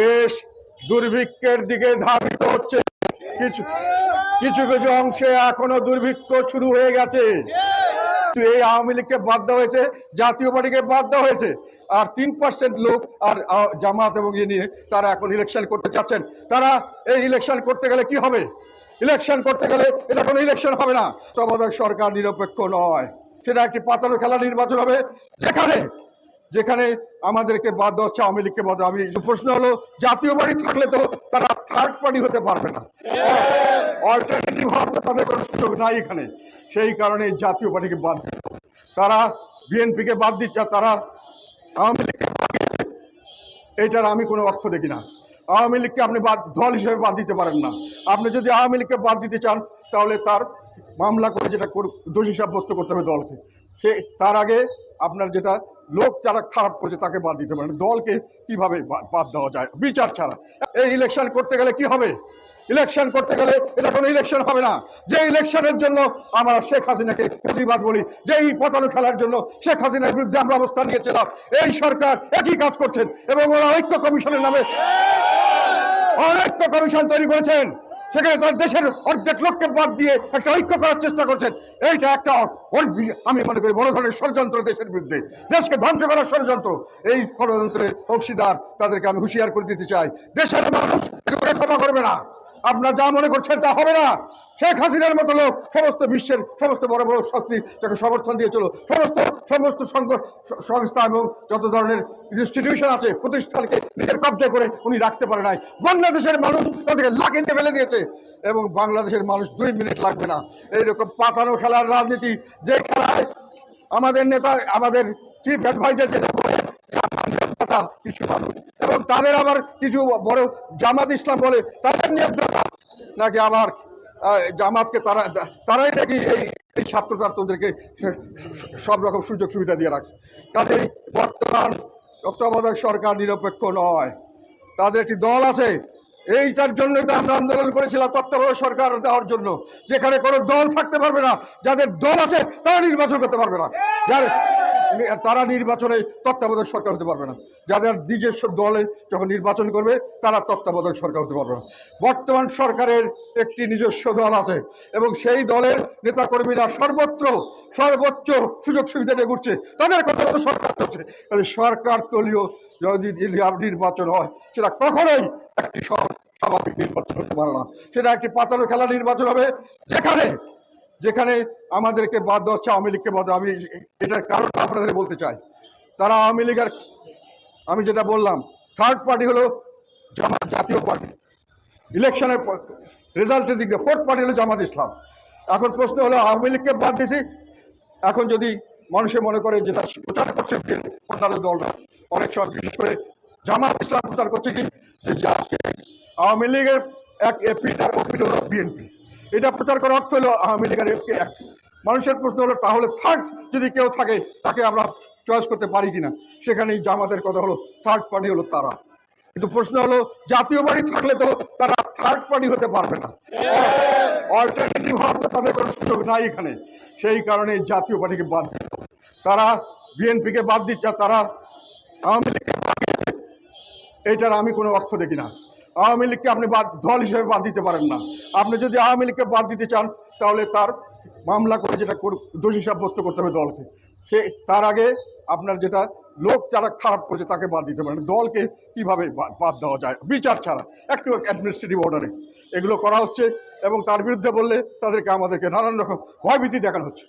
দেশ দুর্ভিক্ষের দিকে ধাবিত হচ্ছে। কিছু কিছু কিছু অংশে এখনও দুর্ভিক্ষ শুরু হয়ে গেছে। এই আওয়ামী লীগকে দেওয়া হয়েছে, জাতীয় পার্টিকে দেওয়া হয়েছে। আর তিন পার্সেন্ট লোক আর জামাত এবং ইয়ে নিয়ে তারা এখন ইলেকশন করতে চাচ্ছেন। তারা এই ইলেকশন করতে গেলে কি হবে? ইলেকশন করতে গেলে এটা কোনো ইলেকশন হবে না। তত্ত্বাবধায়ক সরকার নিরপেক্ষ নয়। সেটা একটি পাতানো খেলা নির্বাচন হবে। যেখানে যেখানে আমাদেরকে বাদ দেওয়া হচ্ছে, আওয়ামী লীগকে বাদ। আমি প্রশ্ন হলো, জাতীয় বাড়ি থাকলে তো তারা থার্ড পার্টি হতে পারবে না। অল্টারনেটিভ হওয়ার তো তাদের কোনো সুযোগ নাই এখানে। সেই কারণে জাতীয় পার্টিকে বাদ তারা বিএনপিকে বাদ দিচ্ছে, তারা আওয়ামী লীগকে বাদ দিচ্ছে এটার আমি কোনো অর্থ দেখি না। আওয়ামী লীগকে আপনি বাদ দল হিসেবে বাদ দিতে পারেন না। আপনি যদি আওয়ামী লীগকে বাদ দিতে চান, তাহলে তার মামলা করে যেটা দোষী সাব্যস্ত করতে হবে দলকে। সে তার আগে আপনার যেটা লোক যারা খারাপ করেছে তাকে বাদ দিতে পারেন। দলকে কীভাবে বাদ দেওয়া যায়? বিচার ছাড়া। এই ইলেকশন করতে গেলে কি হবে? ইলেকশন করতে গেলে এটা কোনো ইলেকশন হবে না। যে ইলেকশনের জন্য আমরা শেখ হাসিনাকে প্রতিবাদ বলি যে এই পতানো খেলার জন্য শেখ হাসিনার বিরুদ্ধে আমরা অবস্থান নিয়েছিলাম, এই সরকার একই কাজ করছেন এবং ওরা ঐক্য কমিশনের নামে অনৈক্য কমিশন তৈরি করেছেন। সেখানে তার দেশের অর্ধেক লোককে বাদ দিয়ে একটা ঐক্য করার চেষ্টা করছেন। এইটা একটা আমি মনে করি বড় ধরনের ষড়যন্ত্র দেশের বিরুদ্ধে। দেশকে ধ্বংস করার ষড়যন্ত্র, এই ষড়যন্ত্রের অংশীদার তাদেরকে আমি হুঁশিয়ার করে দিতে চাই। দেশের মানুষ ক্ষমা করবে না। আপনারা যা মনে করছেন তা হবে না। শেখ হাসিনার মতো লোক সমস্ত বিশ্বের সমস্ত বড় বড় শক্তি তাকে সমর্থন দিয়ে চলো সমস্ত সমস্ত সংস্থা এবং যত ধরনের ইনস্টিটিউশন আছে, প্রতিষ্ঠানকে নিজের কব্জা করে উনি রাখতে পারে নাই। বাংলাদেশের মানুষ তাদেরকে লাকিতে ফেলে দিয়েছে এবং বাংলাদেশের মানুষ দুই মিনিট লাগবে না। এইরকম পাতানো খেলার রাজনীতি, যে খেলায় আমাদের নেতা, আমাদের চিফ অ্যাডভাইজার যেটা বলে কিছু মানুষ। এবং তাদের আবার কিছু বড় জামাত ইসলাম বলে তাদের নাকি জামাতকে তারা, তারাই নাকি এই এই ছাত্র ছাত্রদেরকে সব রকম সুযোগ সুবিধা দিয়ে রাখছে। বর্তমান তত্ত্বাবধায়ক সরকার নিরপেক্ষ নয়। তাদের একটি দল আছে। এইটার জন্যই তো আমরা আন্দোলন করেছিলাম তত্ত্বাবধায়ক সরকার দেওয়ার জন্য। যেখানে কোনো দল থাকতে পারবে না। যাদের দল আছে, তারা নির্বাচন করতে পারবে না। যার তারা নির্বাচনে তত্ত্বাবধায়ক সরকার হতে পারবে না। যাদের নিজস্ব দলে যখন নির্বাচন করবে, তারা তত্ত্বাবধায়ক সরকার হতে পারবে না। বর্তমান সরকারের একটি নিজস্ব দল আছে এবং সেই দলের নেতাকর্মীরা সর্বত্র, সর্বোচ্চ সুযোগ সুবিধা নিয়ে ঘুরছে। তাদের কথা মতো সরকার করছে তাহলে সরকার দলীয় যদি নির্বাচন হয়, সেটা কখনোই একটি স্বাভাবিক নির্বাচন হতে পারে না। সেটা একটি পাতানো খেলা নির্বাচন হবে, যেখানে যেখানে আমাদেরকে বাদ দেওয়া হচ্ছে, আওয়ামী লীগকে বাদ। আমি এটার কারণ আপনাদের বলতে চাই। তারা আওয়ামী লীগের আমি যেটা বললাম থার্ড পার্টি হলো জামাত, জাতীয় পার্টি ইলেকশনের রেজাল্টের দিক দিয়ে ফোর্থ পার্টি হলো জামাত ইসলাম। এখন প্রশ্ন হলো, আওয়ামী লীগকে বাদ দিয়েছি? এখন যদি মানুষে মনে করে যেটা প্রচার করছে অন্যান্য দলরা অনেক সময় বিশেষ করে জামাত ইসলাম প্রচার করছে কি? যে আওয়ামী লীগের এক এপি আর ওপি হলো বিএনপি এটা প্রচার করার অর্থ হলো আওয়ামী লীগের এপি এক। মানুষের প্রশ্ন হলো, তাহলে থার্ড যদি কেউ থাকে, তাকে আমরা চয়েস করতে পারি কিনা? সেখানেই জামাতের কথা হলো থার্ড পার্টি হলো তারা। কিন্তু প্রশ্ন হলো, জাতীয় বাড়ি থাকলে তো তারা থার্ড পার্টি হতে পারবে না। অল্টারনেটিভ হওয়ার তো তাদের কোনো সুযোগ নাই এখানে। সেই কারণে জাতীয় পার্টিকে বাদ হবে। তারা বিএনপিকে বাদ দিচ্ছে, তারা আওয়ামী লীগকে বাদ দিচ্ছে এটার আমি কোনো অর্থ দেখি না। আওয়ামী লীগকে আপনি বাদ, দল হিসেবে বাদ দিতে পারেন না। আপনি যদি আওয়ামী লীগকে বাদ দিতে চান, তাহলে তার মামলা করে যেটা দোষী সাব্যস্ত করতে হবে দলকে। সে, তার আগে আপনার যেটা লোক যারা খারাপ করেছে, তাকে বাদ দিতে পারেন। দলকে কীভাবে বাদ দেওয়া যায়? বিচার ছাড়া একটু অ্যাডমিনিস্ট্রেটিভ অর্ডারে এগুলো করা হচ্ছে এবং তার বিরুদ্ধে বললে তাদেরকে আমাদেরকে নানান রকম ভয়ভীতি দেখানো হচ্ছে।